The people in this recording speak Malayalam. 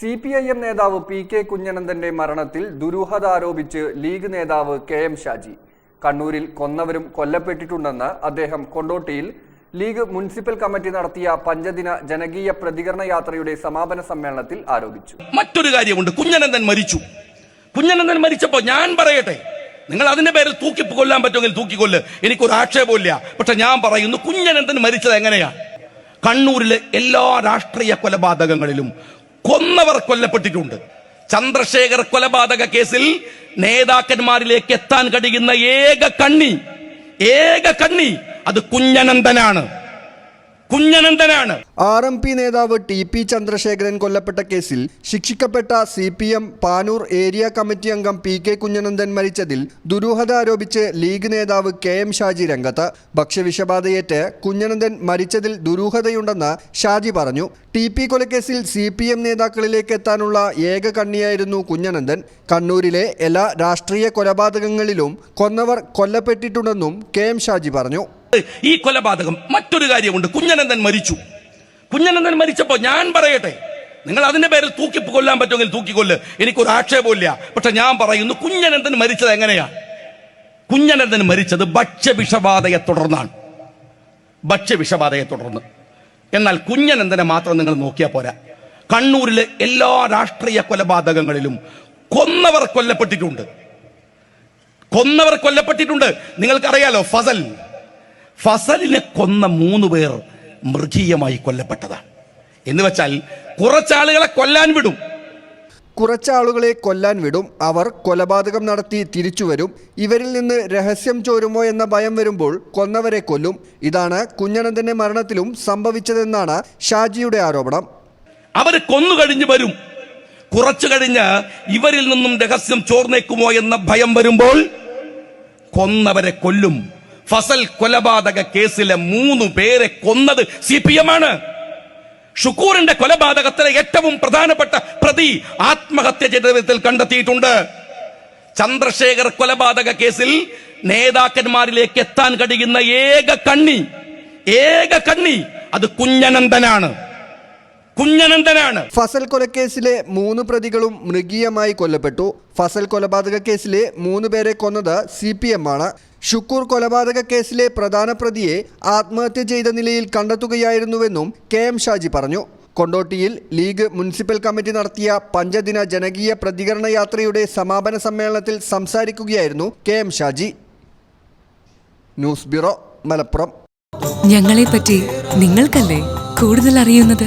സി പി ഐ എം നേതാവ് പി കെ കുഞ്ഞനന്ദന്റെ മരണത്തിൽ ദുരൂഹത ആരോപിച്ച് ലീഗ് നേതാവ് കെ എം ഷാജി. കണ്ണൂരിൽ കൊന്നവരും കൊല്ലപ്പെട്ടിട്ടുണ്ടെന്ന് അദ്ദേഹം കൊണ്ടോട്ടിയിൽ ലീഗ് മുനിസിപ്പൽ കമ്മിറ്റി നടത്തിയ പഞ്ചദിന ജനകീയ പ്രതികരണ യാത്രയുടെ സമാപന സമ്മേളനത്തിൽ ആരോപിച്ചു. മറ്റൊരു കാര്യമുണ്ട്. കുഞ്ഞനന്ദൻ മരിച്ചു. കുഞ്ഞനന്ദൻ മരിച്ചപ്പോ ഞാൻ പറയട്ടെ. നിങ്ങൾ അതിന്റെ പേരിൽ തൂക്കി കൊല്ലാൻ പറ്റുമെങ്കിൽ തൂക്കിക്കൊല്ല്. എനിക്കൊരു ആക്ഷേപമില്ല പക്ഷെ ഞാൻ പറയുന്നു കുഞ്ഞനന്ദൻ മരിച്ചത് എങ്ങനെയാ? കണ്ണൂരിലെ എല്ലാ രാഷ്ട്രീയ കൊലപാതകങ്ങളിലും കൊന്നവർ കൊല്ലപ്പെട്ടിട്ടുണ്ട്. ചന്ദ്രശേഖർ കൊലപാതക കേസിൽ നേതാക്കന്മാരിലേക്ക് എത്താൻ കഴിയുന്ന ഏക കണ്ണി ഏക കണ്ണി അത് കുഞ്ഞനന്ദനാണ് കുഞ്ഞനന്ദനാണ് ആർ എം പി നേതാവ് ടി പി ചന്ദ്രശേഖരൻ കൊല്ലപ്പെട്ട കേസിൽ ശിക്ഷിക്കപ്പെട്ട C P M Panoor area committee അംഗം പി കെ കുഞ്ഞനന്ദൻ മരിച്ചതിൽ ദുരൂഹത ആരോപിച്ച് ലീഗ് നേതാവ് കെ എം ഷാജി രംഗത്ത്. ഭക്ഷ്യവിഷബാധയേറ്റ് കുഞ്ഞനന്ദൻ മരിച്ചതിൽ ദുരൂഹതയുണ്ടെന്ന് ഷാജി പറഞ്ഞു. ടി പി കൊലക്കേസിൽ സി പി എം നേതാക്കളിലേക്ക് എത്താനുള്ള ഏക കണ്ണിയായിരുന്നു കുഞ്ഞനന്ദൻ കണ്ണൂരിലെ എല്ലാ രാഷ്ട്രീയ കൊലപാതകങ്ങളിലും കൊന്നവർ കൊല്ലപ്പെട്ടിട്ടുണ്ടെന്നും കെ എം ഷാജി പറഞ്ഞു. ഈ കൊലപാതകം മറ്റൊരു കാര്യമുണ്ട്. കുഞ്ഞനന്ദൻ മരിച്ചു. കുഞ്ഞനന്ദൻ മരിച്ചപ്പോ ഞാൻ പറയട്ടെ നിങ്ങൾ അതിന്റെ പേരിൽ തൂക്കി കൊല്ലാൻ പറ്റുമെങ്കിൽ തൂക്കിക്കൊല്ല്. എനിക്കൊരു ആക്ഷേപമില്ല പക്ഷെ ഞാൻ പറയുന്നു കുഞ്ഞനന്ദൻ മരിച്ചത് എങ്ങനെയാ? കുഞ്ഞനന്ദൻ മരിച്ചത് ഭക്ഷ്യവിഷബാധയെ തുടർന്നാണ്. ഭക്ഷ്യവിഷബാധയെ തുടർന്ന്. എന്നാൽ കുഞ്ഞനന്ദനെ മാത്രം നിങ്ങൾ നോക്കിയാൽ പോരാ. കണ്ണൂരിലെ എല്ലാ രാഷ്ട്രീയ കൊലപാതകങ്ങളിലും കൊന്നവർ കൊല്ലപ്പെട്ടിട്ടുണ്ട്. കൊന്നവർ കൊല്ലപ്പെട്ടിട്ടുണ്ട്. നിങ്ങൾക്കറിയാലോ ഫസൽ. ഫസലിനെ കൊന്ന മൂന്ന് പേർ മൃഗീയമായി കൊല്ലപ്പെട്ടതാണ് എന്ന് വെച്ചാൽ കുറച്ചാളുകളെ കൊല്ലാൻ വിടും. കുറച്ചാളുകളെ കൊല്ലാൻ വിടും. അവർ കൊലപാതകം നടത്തി തിരിച്ചുവരും ഇവരിൽ നിന്ന് രഹസ്യം ചോരുമോ എന്ന ഭയം വരുമ്പോൾ കൊന്നവരെ കൊല്ലും. ഇതാണ് കുഞ്ഞനന്ദന്റെ മരണത്തിലും സംഭവിച്ചതെന്നാണ് ഷാജിയുടെ ആരോപണം. അവർ കൊന്നു കഴിഞ്ഞു വരും. കുറച്ചു കഴിഞ്ഞ് ഇവരിൽ നിന്നും രഹസ്യം ചോർന്നേക്കുമോ എന്ന ഭയം വരുമ്പോൾ കൊന്നവരെ കൊല്ലും. ഫസൽ കൊലപാതക കേസിലെ മൂന്ന് പേരെ കൊന്നത് സി പി എം ആണ് ഷുക്കൂറിന്റെ കൊലപാതകത്തിലെ ഏറ്റവും പ്രധാനപ്പെട്ട പ്രതി ആത്മഹത്യ ചെയ്ത വിധത്തിൽ കണ്ടെത്തിയിട്ടുണ്ട്. ചന്ദ്രശേഖർ കൊലപാതക കേസിൽ നേതാക്കന്മാരിലേക്ക് എത്താൻ കഴിയുന്ന ഏക കണ്ണി ഏക കണ്ണി അത് കുഞ്ഞനന്ദനാണ്. കുഞ്ഞനന്ദനാണ് ഫസൽ കൊലക്കേസിലെ മൂന്ന് പ്രതികളും മൃഗീയമായി കൊല്ലപ്പെട്ടു. ഫസൽ കൊലപാതക കേസിലെ മൂന്ന് പേരെ കൊന്നത് സി പി എം ആണ് ഷുക്കൂർ കൊലപാതക കേസിലെ പ്രധാന പ്രതിയെ ആത്മഹത്യ ചെയ്ത നിലയിൽ കണ്ടെത്തുകയായിരുന്നുവെന്നും കെ എം ഷാജി പറഞ്ഞു. കൊണ്ടോട്ടിയിൽ ലീഗ് മുനിസിപ്പൽ കമ്മിറ്റി നടത്തിയ പഞ്ചദിന ജനകീയ പ്രതികരണ യാത്രയുടെ സമാപന സമ്മേളനത്തിൽ സംസാരിക്കുകയായിരുന്നു K M Shaji. News bureau Malappuram. ഞങ്ങളെപ്പറ്റി നിങ്ങൾക്കല്ലേ കൂടുതൽ അറിയുന്നത്